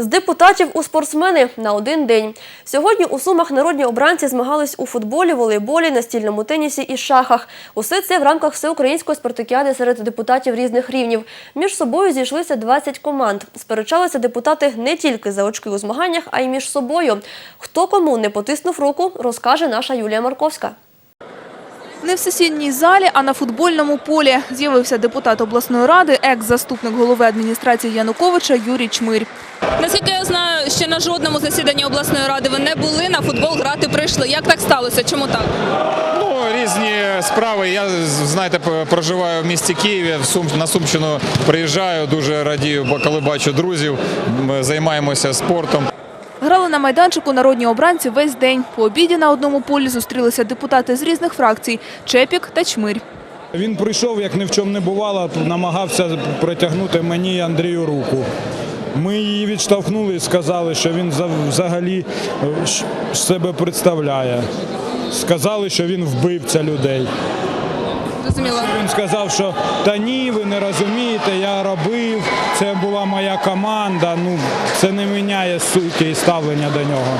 З депутатів у спортсмени на один день. Сьогодні у Сумах народні обранці змагались у футболі, волейболі, настільному тенісі і шахах. Усе це в рамках всеукраїнської спартакіади серед депутатів різних рівнів. Між собою зійшлися 20 команд. Сперечалися депутати не тільки за очки у змаганнях, а й між собою. Хто кому не потиснув руку, розкаже наша Юлія Марковська. Не в сесійній залі, а на футбольному полі з'явився депутат обласної ради, екс-заступник голови адміністрації Януковича Юрій Чмирь. Наскільки я знаю, ще на жодному засіданні обласної ради ви не були на футбол грати прийшли. Як так сталося? Чому так? Ну, різні справи. Я знаєте, проживаю в місті Києві. В Сум на Сумщину приїжджаю. Дуже радію, коли бачу друзів. Ми займаємося спортом. Грали на майданчику народні обранці весь день. По обіді на одному полі зустрілися депутати з різних фракцій – Чепік та Чмирь. Він прийшов, як ні в чому не бувало, намагався протягнути мені і Андрію руку. Ми її відштовхнули і сказали, що він за- взагалі е, себе представляє. Сказали, що він вбивця людей. Зрозуміло. Він сказав, що та ні, ви не розумієте, я робив, це була моя команда. Ну, це не міняє суті і ставлення до нього.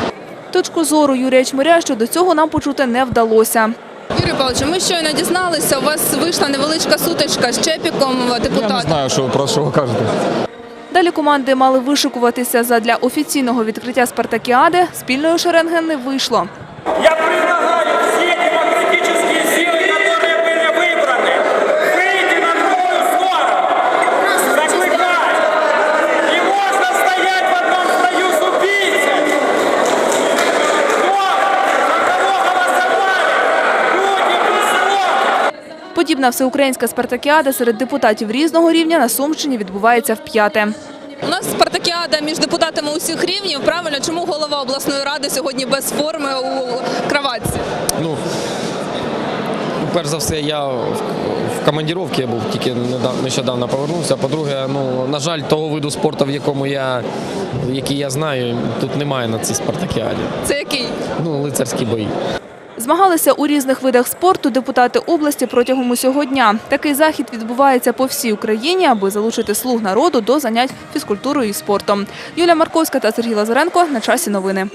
Точку зору Юрія Чмиря щодо цього нам почути не вдалося. Юрій Павлович, ми щойно дізналися, у вас вийшла невеличка сутичка з Чепіком, Я не знаю, що про що ви кажете. Далі команди мали вишикуватися задля офіційного відкриття спартакіади. Спільної шеренги не вийшло. Я Подібна всеукраїнська спартакіада серед депутатів різного рівня на Сумщині відбувається вп'яте. У нас спартакіада між депутатами усіх рівнів. Правильно, чому голова обласної ради сьогодні без форми у кроватці? Ну, перш за все, я в, командировці був, тільки нещодавно повернувся. По-друге, ну, на жаль, того виду спорту, в якому я, який я знаю, тут немає на цій спартакіаді. Це який? Ну, лицарські бої. Змагалися у різних видах спорту депутати області протягом усього дня. Такий захід відбувається по всій Україні, аби залучити слуг народу до занять фізкультурою і спортом. Юлія Марковська та Сергій Лазаренко на часі новини.